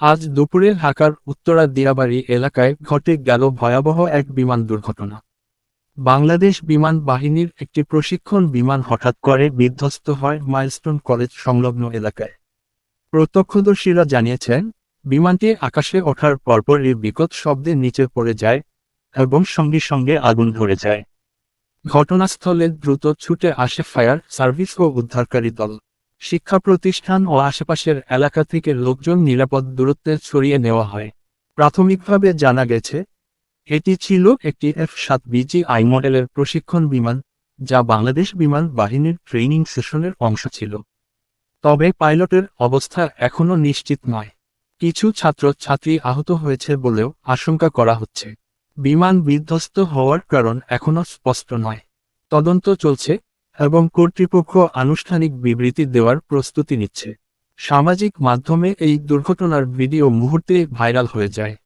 আজ দুপুরে ঢাকার উত্তরা দিয়াবাড়ি এলাকায় ঘটে গেল ভয়াবহ এক বিমান দুর্ঘটনা। বাংলাদেশ বিমান বাহিনীর একটি প্রশিক্ষণ বিমান হঠাৎ করে বিধ্বস্ত হয় মাইলস্টোন কলেজ সংলগ্ন এলাকায়। প্রত্যক্ষদর্শীরা জানিয়েছেন, বিমানটি আকাশে ওঠার পরপরই বিকট শব্দে নিচে পড়ে যায় এবং সঙ্গে সঙ্গে আগুন ধরে যায়। ঘটনাস্থলে দ্রুত ছুটে আসে ফায়ার সার্ভিস ও উদ্ধারকারী দল। শিক্ষা প্রতিষ্ঠান ও আশেপাশের এলাকা থেকে লোকজন নিরাপদ দূরত্বে ছড়িয়ে নেওয়া হয়। প্রাথমিকভাবে জানা গেছে, এটি ছিল একটি এফ সাত বিজি আই মডেলের প্রশিক্ষণ বিমান, যা বাংলাদেশ বিমান বাহিনীর ট্রেনিং সেশনের অংশ ছিল। তবে পাইলটের অবস্থা এখনও নিশ্চিত নয়। কিছু ছাত্র ছাত্রী আহত হয়েছে বলেও আশঙ্কা করা হচ্ছে। বিমান বিধ্বস্ত হওয়ার কারণ এখনও স্পষ্ট নয়। তদন্ত চলছে এবং কর্তৃপক্ষ আনুষ্ঠানিক বিবৃতি দেওয়ার প্রস্তুতি নিচ্ছে। সামাজিক মাধ্যমে এই দুর্ঘটনার ভিডিও মুহূর্তে ভাইরাল হয়ে যায়।